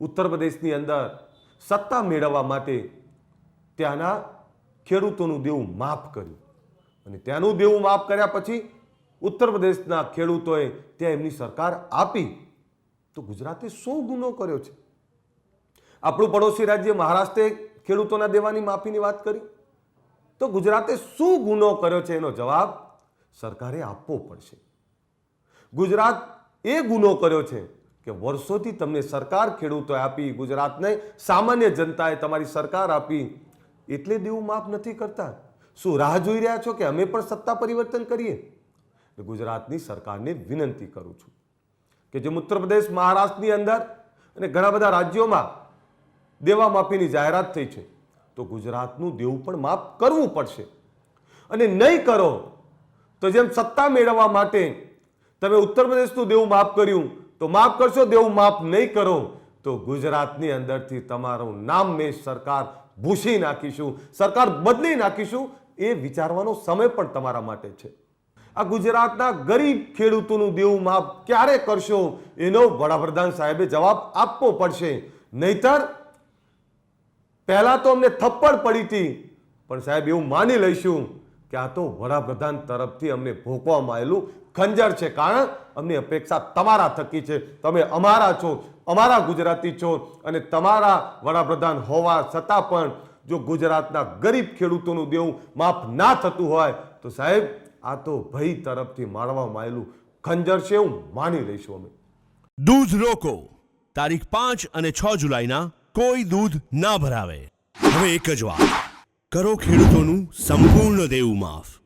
ઉત્તર પ્રદેશની અંદર સત્તા મેળવવા માટે ત્યાંના ખેડૂતોનું દેવું માફ કર્યું. અને ત્યાંનું દેવું માફ કર્યા પછી ઉત્તર પ્રદેશના ખેડૂતોએ ત્યાં એમની સરકાર આપી. તો ગુજરાતે શું ગુનો કર્યો છે? આપણું પડોશી રાજ્ય મહારાષ્ટ્રે ખેડૂતોના દેવાની માફીની વાત કરી. તો ગુજરાતે શું ગુનો કર્યો છે? એનો જવાબ સરકારે આપવો પડશે. ગુજરાત એ ગુનો કર્યો છે કે વર્ષોથી તમને સરકાર ખેડૂતોએ આપી, ગુજરાતને સામાન્ય જનતાએ તમારી સરકાર આપી, એટલે દેવું માફ નથી કરતા. શું રાહ જોઈ રહ્યા છો કે અમે પણ સત્તા પરિવર્તન કરીએ? ગુજરાતની સરકારને વિનંતી કરું છું કે જેમ ઉત્તર પ્રદેશ, મહારાષ્ટ્રની અંદર અને ઘણા બધા રાજ્યોમાં દેવા માફીની જાહેરાત થઈ છે, તો ગુજરાતનું દેવું પણ માફ કરવું પડશે. અને નહીં કરો તો જેમ સત્તા મેળવવા માટે તમે ઉત્તર પ્રદેશનું દેવું માફ કર્યું તો માફ કરશો દેવું માફ નહીં કરો, તો ગુજરાતની અંદરથી તમારું નામ મેં સરકાર ભૂસી નાખીશું, સરકાર બદલી નાખીશું, એ વિચારવાનો સમય પણ તમારા માટે છે. આ ગુજરાતના ગરીબ ખેડૂતોનું દેવું માફ ક્યારે કરશો? એનો વડાપ્રધાન સાહેબે જવાબ આપવો પડશે. નહીતર, પહેલાં તો અમને થપ્પડ પડી હતી, પણ સાહેબ એવું માની લઈશું કે આ તો વડાપ્રધાન તરફથી અમને ભોગવામાં આવેલું ખંજર છે. કારણ અમની અપેક્ષા તમારા થકી છે. તમે અમારા છો, અમારા ગુજરાતી છો અને તમારા વડાપ્રધાન હોવા છતાં પણ જો ગુજરાતના ગરીબ ખેડૂતોનું દેવું માફ ના થતું હોય, તો સાહેબ, આ તો ભય તરફથી મારવામાં આવેલું ખંજર છે એવું માની લઈશું અમે. દૂધ રોકો. તારીખ પાંચ અને છ જુલાઈના કોઈ દૂધ ના ભરાવે. હવે એક જ વાત. કરો ખેડૂતોનું સંપૂર્ણ દેવું માફ.